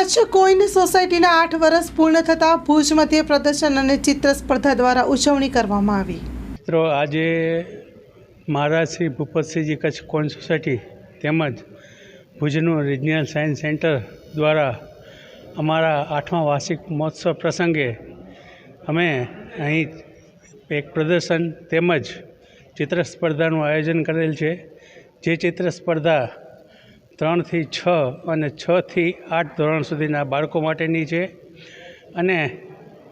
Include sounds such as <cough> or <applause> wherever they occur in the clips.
Kutch coin સોસાયટીના આઠ વર્ષ પૂર્ણ થતાં ભુજ મધ્ય પ્રદર્શન અને ચિત્ર સ્પર્ધા દ્વારા ઉજવણી કરવામાં આવી. મિત્રો, આજે મહારાજ શ્રી ભૂપતસિંહજી કચ્છ કોઈન સોસાયટી તેમજ ભુજનું રિજનલ સાયન્સ સેન્ટર દ્વારા અમારા આઠમા વાર્ષિક મહોત્સવ પ્રસંગે અમે અહીં એક પ્રદર્શન તેમજ ચિત્ર સ્પર્ધાનું આયોજન કરેલ છે. જે ચિત્ર સ્પર્ધા ત્રણથી છ અને છથી આઠ ધોરણ સુધીના બાળકો માટેની છે. અને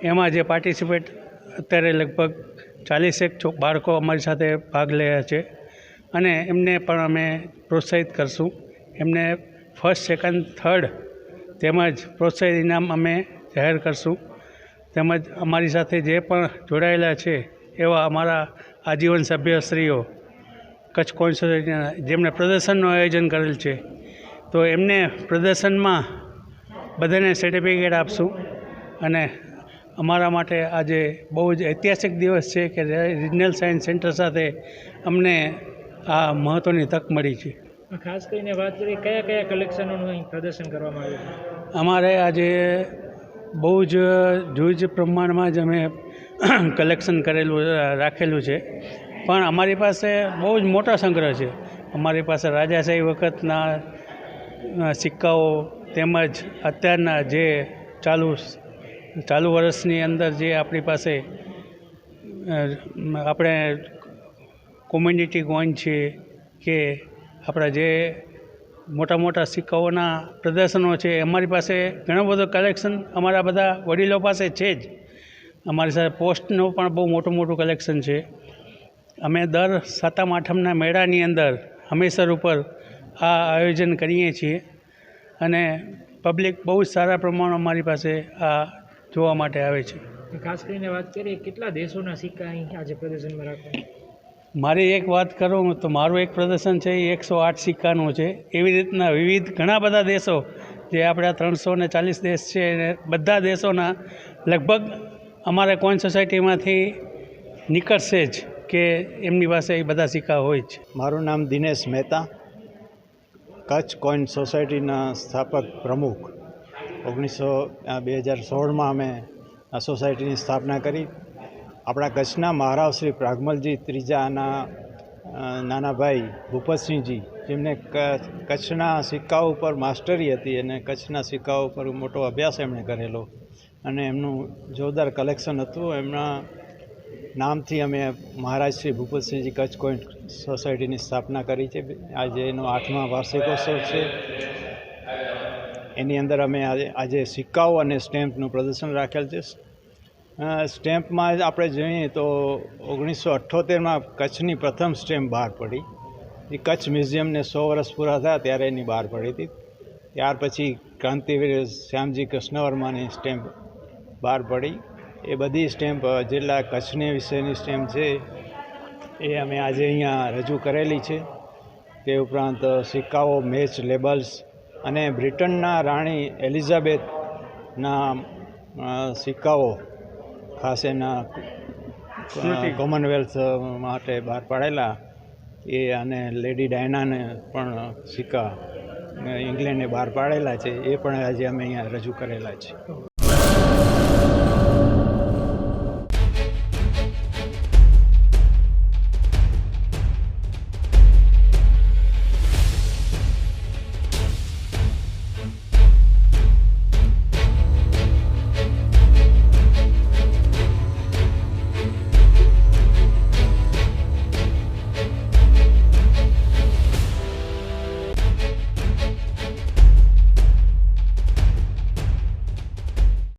એમાં જે પાર્ટિસિપેટ અત્યારે લગભગ ચાલીસેક બાળકો અમારી સાથે ભાગ લે છે. અને એમને પણ અમે પ્રોત્સાહિત કરશું. એમને ફર્સ્ટ સેકન્ડ થર્ડ તેમજ પ્રોત્સાહિત ઇનામ અમે જાહેર કરશું. તેમજ અમારી સાથે જે પણ જોડાયેલા છે એવા અમારા આજીવન સભ્યશ્રીઓ કચ્છ કોઈન સોસાયટીના જેમણે પ્રદર્શનનું આયોજન કરેલ છે. તો એમને પ્રદર્શનમાં બધાને સર્ટિફિકેટ આપશું અને અમારા માટે આજે બહુ જ ઐતિહાસિક દિવસ છે કે રિજનલ સાયન્સ સેન્ટર સાથે અમને આ મહત્ત્વની તક મળી છે. ખાસ કરીને વાત કરીએ કયા કયા કલેક્શનોનું અહીં પ્રદર્શન કરવામાં આવ્યું છે અમારે આજે બહુ જ જૂજ પ્રમાણમાં જ અમે <clears throat> કલેક્શન કરેલું રાખેલું છે. પણ અમારી પાસે બહુ જ મોટા સંગ્રહ છે. અમારી પાસે રાજાશાહી વખતના સિક્કાઓ તેમજ અત્યારના જે ચાલુ ચાલુ વર્ષની અંદર જે આપણી પાસે આપણે કોમ્યુનિટી કોઈન છે કે આપણા જે મોટા મોટા સિક્કાઓના પ્રદર્શનો છે, અમારી પાસે ઘણો બધો કલેક્શન અમારા બધા વડીલો પાસે છે જ. અમારી સાથે પોસ્ટનું પણ બહુ મોટું મોટું કલેક્શન છે. અમે દર સાતમ આઠમના મેળાની અંદર હંમેશા ઉપર આ આયોજન કરીએ છીએ અને પબ્લિક બહુ જ સારા પ્રમાણમાં અમારી પાસે આ જોવા માટે આવે છે. ખાસ કરીને વાત કરીએ કેટલા દેશોના સિક્કા અહીં આજે પ્રદર્શનમાં રાખવા મારી એક વાત કરું તો મારું એક પ્રદર્શન છે એ એકસો આઠ સિક્કાનું છે. એવી રીતના વિવિધ ઘણા બધા દેશો જે આપણા ત્રણસો ને ચાલીસ દેશ છે એને બધા દેશોના લગભગ અમારે કોઈન સોસાયટીમાંથી નીકળશે જ. કે એમની પાસે એ બધા સિક્કા હોય છે મારું નામ દિનેશ મહેતા, કચ્છ કોઈન સોસાયટીના સ્થાપક પ્રમુખ. ઓગણીસો બે હજાર સોળમાં અમે આ સોસાયટીની સ્થાપના કરી. આપણા કચ્છના મહારાવ શ્રી પ્રાગમલજી ત્રીજાના નાના ભાઈ ભૂપતસિંહજી, જેમને કચ્છના સિક્કાઓ ઉપર માસ્ટરી હતી અને કચ્છના સિક્કાઓ ઉપર મોટો અભ્યાસ એમણે કરેલો. અને એમનું જોરદાર કલેક્શન હતું. એમના નામથી અમે મહારાજ શ્રી ભૂપતસિંહજી કચ્છ કોઈન સોસાયટીની સ્થાપના કરી છે. આજે એનો આઠમા વાર્ષિકોત્સવ છે. એની અંદર અમે આજે આજે સિક્કાઓ અને સ્ટેમ્પનું પ્રદર્શન રાખેલ છે. સ્ટેમ્પમાં આપણે જોઈએ તો ઓગણીસો અઠ્ઠોતેરમાં કચ્છની પ્રથમ સ્ટેમ્પ બહાર પડી. એ કચ્છ મ્યુઝિયમને સો વર્ષ પૂરા થયા ત્યારે એની બહાર પડી હતી. ત્યાર પછી ક્રાંતિવીર શ્યામજી કૃષ્ણવર્માની સ્ટેમ્પ બહાર પડી. એ બધી સ્ટેમ્પ જેટલા કચ્છની વિશેની સ્ટેમ્પ છે એ અમે આજે અહીંયા રજૂ કરેલી છે તે ઉપરાંત સિક્કાઓ મેચ લેબલ્સ અને બ્રિટનના રાણી એલિઝાબેથના સિક્કાઓ ખાસ એના કોમનવેલ્થ માટે બહાર પાડેલા એ અને લેડી ડાયનાને પણ સિક્કા ઇંગ્લેન્ડે બહાર પાડેલા છે એ પણ આજે અમે અહીંયા રજૂ કરેલા છે.